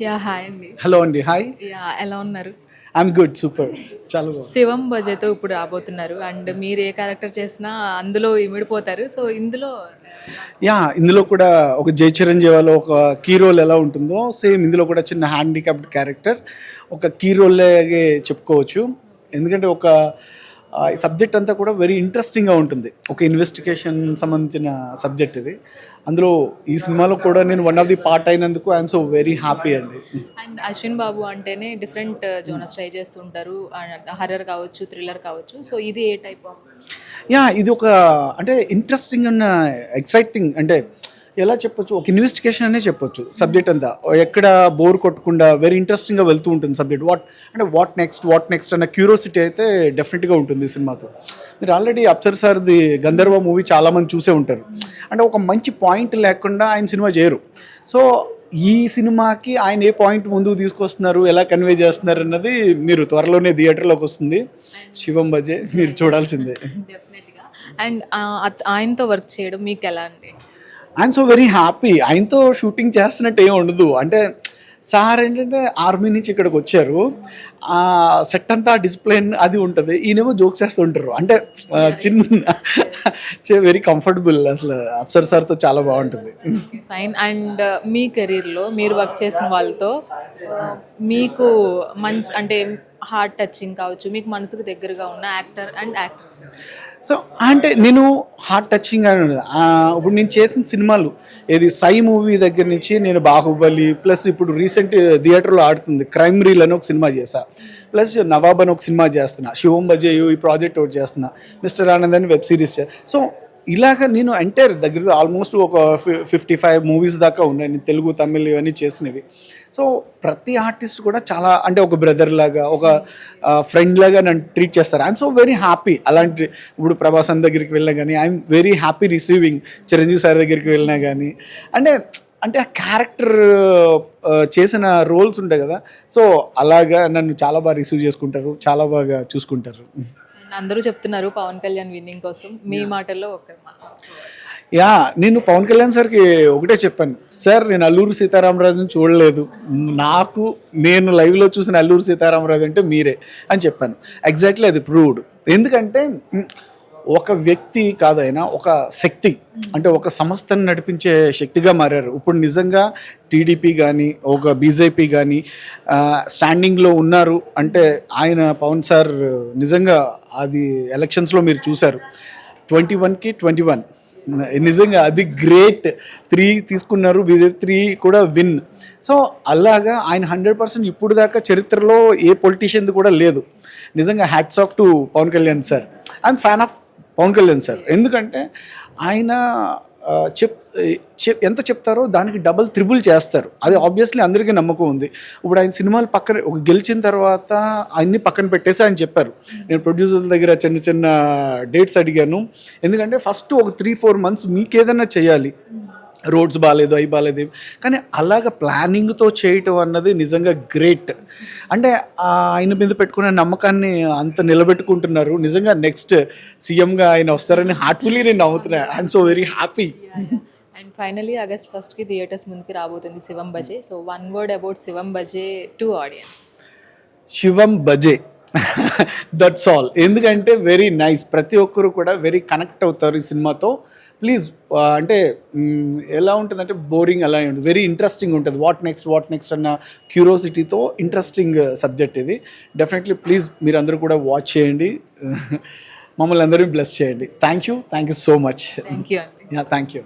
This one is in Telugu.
యా హాయ్ అండి. హలో అండి హాయ్ యా ఎలా ఉన్నారు? ఐఎమ్ గుడ్ సూపర్ చాలా శివం బజేతో ఇప్పుడు రాబోతున్నారు. అండ్ మీరు ఏ క్యారెక్టర్ చేసినా అందులో ఇమిడిపోతారు. సో ఇందులో యా ఇందులో కూడా ఒక జై చిరంజీవిలో ఒక కీ రోల్ ఎలా ఉంటుందో సేమ్ ఇందులో కూడా చిన్న హ్యాండిక్యాప్డ్ క్యారెక్టర్ ఒక కీ రోల్లాగే చెప్పుకోవచ్చు. ఎందుకంటే ఒక సబ్జెక్ట్ అంతా కూడా వెరీ ఇంట్రెస్టింగ్గా ఉంటుంది. ఒక ఇన్వెస్టిగేషన్ సంబంధించిన సబ్జెక్ట్ ఇది. అందులో ఈ సినిమాలో కూడా నేను వన్ ఆఫ్ ది పార్ట్ అయినందుకు ఐఎమ్ సో వెరీ హ్యాపీ అండి. అండ్ అశ్విన్ బాబు అంటేనే డిఫరెంట్ జోనస్ ట్రై చేస్తుంటారు హర్రర్ కావచ్చు థ్రిల్లర్ కావచ్చు. సో ఇది ఏ టైప్ ఆఫ్ యా ఇది ఒక అంటే ఇంట్రెస్టింగ్ అన్న ఎక్సైటింగ్ అంటే ఎలా చెప్పొచ్చు? ఒక ఇన్వెస్టిగేషన్ అనే చెప్పొచ్చు సబ్జెక్ట్ అంతా. ఎక్కడ బోర్ కొట్టకుండా వెరీ ఇంట్రెస్టింగ్గా వెళ్తూ ఉంటుంది సబ్జెక్ట్. వాట్ అంటే వాట్ నెక్స్ట్ వాట్ నెక్స్ట్ అన్న క్యూరియాసిటీ అయితే డెఫినెట్గా ఉంటుంది ఈ సినిమాతో. మీరు ఆల్రెడీ అప్సర్ సార్ది గంధర్వ మూవీ చాలామంది చూసే ఉంటారు. అంటే ఒక మంచి పాయింట్ లేకుండా ఆయన సినిమా చేయరు. సో ఈ సినిమాకి ఆయన ఏ పాయింట్ ముందుకు తీసుకొస్తున్నారు ఎలా కన్వే చేస్తున్నారు అన్నది మీరు త్వరలోనే థియేటర్లోకి వస్తుంది. శివం బజే మీరు చూడాల్సిందే. అండ్ ఆయనతో వర్క్ చేయడం మీకు ఎలా అండి ఐఎమ్ సో వెరీ హ్యాపీ ఆయనతో షూటింగ్ చేస్తున్నట్టు ఏం ఉండదు. అంటే సార్ ఏంటంటే ఆర్మీ నుంచి ఇక్కడికి వచ్చారు. ఆ సెట్ అంతా డిసిప్లిన్ అది ఉంటుంది. ఈయనేమో జోక్స్ వేస్తుంటారు అంటే చిన్న వెరీ కంఫర్టబుల్ అసలు. అప్సర్ సార్తో చాలా బాగుంటుంది. ఫైన్ అండ్ uh, మీ కెరీర్లో మీరు వర్క్ చేసిన వాళ్ళతో మీకు మంచి అంటే హార్ట్ టచింగ్ కావచ్చు మీకు మనసుకు దగ్గరగా ఉన్న యాక్టర్ అండ్ యాక్ట్రెస్. సో అంటే నేను హార్ట్ టచింగ్ అని ఇప్పుడు నేను చేసిన సినిమాలు ఏది సై మూవీ దగ్గర నుంచి నేను బాహుబలి ప్లస్ ఇప్పుడు రీసెంట్ థియేటర్లో ఆడుతుంది క్రైమ్ రీల్ అని ఒక సినిమా చేశా. ప్లస్ నవాబ్ అని ఒక సినిమా చేస్తున్నా శివం బజేయు ఈ ప్రాజెక్ట్ ఒకటి చేస్తున్నా మిస్టర్ ఆనంద్ అని వెబ్ సిరీస్ చే సో ఇలాగ నేను ఎంటైర్ దగ్గర ఆల్మోస్ట్ ఒక ఫిఫ్టీ ఫైవ్ మూవీస్ దాకా ఉన్నాయి. తెలుగు తమిళ్ ఇవన్నీ చేసినవి. సో ప్రతి ఆర్టిస్ట్ కూడా చాలా అంటే ఒక బ్రదర్ లాగా ఒక ఫ్రెండ్ లాగా నన్ను ట్రీట్ చేస్తారు. I'm so very happy. అలాంటి ఇప్పుడు ప్రభాసన్ దగ్గరికి వెళ్ళినా కానీ I'm very happy receiving Chiranjeevi sir దగ్గరికి వెళ్ళినా కానీ అంటే అంటే ఆ క్యారెక్టర్ చేసిన రోల్స్ ఉంటాయి కదా. సో అలాగా నన్ను చాలా బాగా రిసీవ్ చేసుకుంటారు. చాలా బాగా చూసుకుంటారు. అందరూ చెప్తున్నారు పవన్ కళ్యాణ్ విన్నింగ్ కోసం. మీ మాటల్లో ఒక. యా నేను పవన్ కళ్యాణ్ సార్కి ఒకటే చెప్పాను. సార్ నేను అల్లూరు సీతారామరాజుని చూడలేదు. నాకు నేను లైవ్లో చూసిన అల్లూరు సీతారామరాజు అంటే మీరే అని చెప్పాను. ఎగ్జాక్ట్లీ అది ప్రూవ్డ్ ఎందుకంటే ఒక వ్యక్తి కాదైనా ఒక శక్తి అంటే ఒక సంస్థను నడిపించే శక్తిగా మారారు. ఇప్పుడు నిజంగా టీడీపీ కానీ ఒక బీజేపీ కానీ స్టాండింగ్లో ఉన్నారు. అంటే ఆయన పవన్ సార్ నిజంగా అది ఎలక్షన్స్లో మీరు చూశారు. ట్వంటీ వన్కి ట్వంటీ వన్ నిజంగా అది గ్రేట్ త్రీ తీసుకున్నారు బీజేపీ త్రీ కూడా విన్ సో అలాగా ఆయన హండ్రెడ్ పర్సెంట్ ఇప్పుడు దాకా చరిత్రలో ఏ పొలిటీషియన్ కూడా లేదు. నిజంగా hats off to Pawan Kalyan sir. I'm fan of Pawan Kalyan sir. ఎందుకంటే ఆయన చెప్ చెప్ ఎంత చెప్తారో దానికి డబుల్ త్రిబుల్ చేస్తారు. అది ఆబ్వియస్లీ అందరికీ నమ్మకం ఉంది. ఇప్పుడు ఆయన సినిమాలు పక్కన ఒక గెలిచిన తర్వాత అన్ని పక్కన పెట్టేసి ఆయన చెప్పారు. నేను ప్రొడ్యూసర్ల దగ్గర చిన్న చిన్న డేట్స్ అడిగాను. ఎందుకంటే ఫస్ట్ ఒక త్రీ ఫోర్ మంత్స్ మీకేదైనా చేయాలి. రోడ్స్ బాగాలేదు అవి బాగాలేదు కానీ అలాగ ప్లానింగ్తో చేయటం అన్నది నిజంగా గ్రేట్. అంటే ఆయన మీద పెట్టుకునే నమ్మకాన్ని అంత నిలబెట్టుకుంటున్నారు. నిజంగా నెక్స్ట్ సీఎంగా ఆయన వస్తారని హార్ట్ఫుల్లీ నేను నవ్వుతున్నా I'm so very happy and finally August ఫస్ట్కి థియేటర్స్ ముందుకి రాబోతుంది Shivam Bhaje. So one word about Shivam Bhaje to audience Shivam Bhaje. That's all ఎందుకంటే వెరీ నైస్ ప్రతి ఒక్కరు కూడా వెరీ కనెక్ట్ అవుతారు ఈ సినిమాతో. ప్లీజ్ అంటే మ్, ఎలా ఉంటుందంటే బోరింగ్ అలా ఉంటుంది. వెరీ ఇంట్రెస్టింగ్ ఉంటుంది. వాట్ నెక్స్ట్ వాట్ నెక్స్ట్ అన్న క్యూరియాసిటీతో ఇంట్రెస్టింగ్ సబ్జెక్ట్ ఇది. డెఫినెట్లీ ప్లీజ్ మీరు అందరూ కూడా వాచ్ చేయండి. మమ్మల్ని అందరినీ బ్లెస్ చేయండి. Thank you thank you so much thank you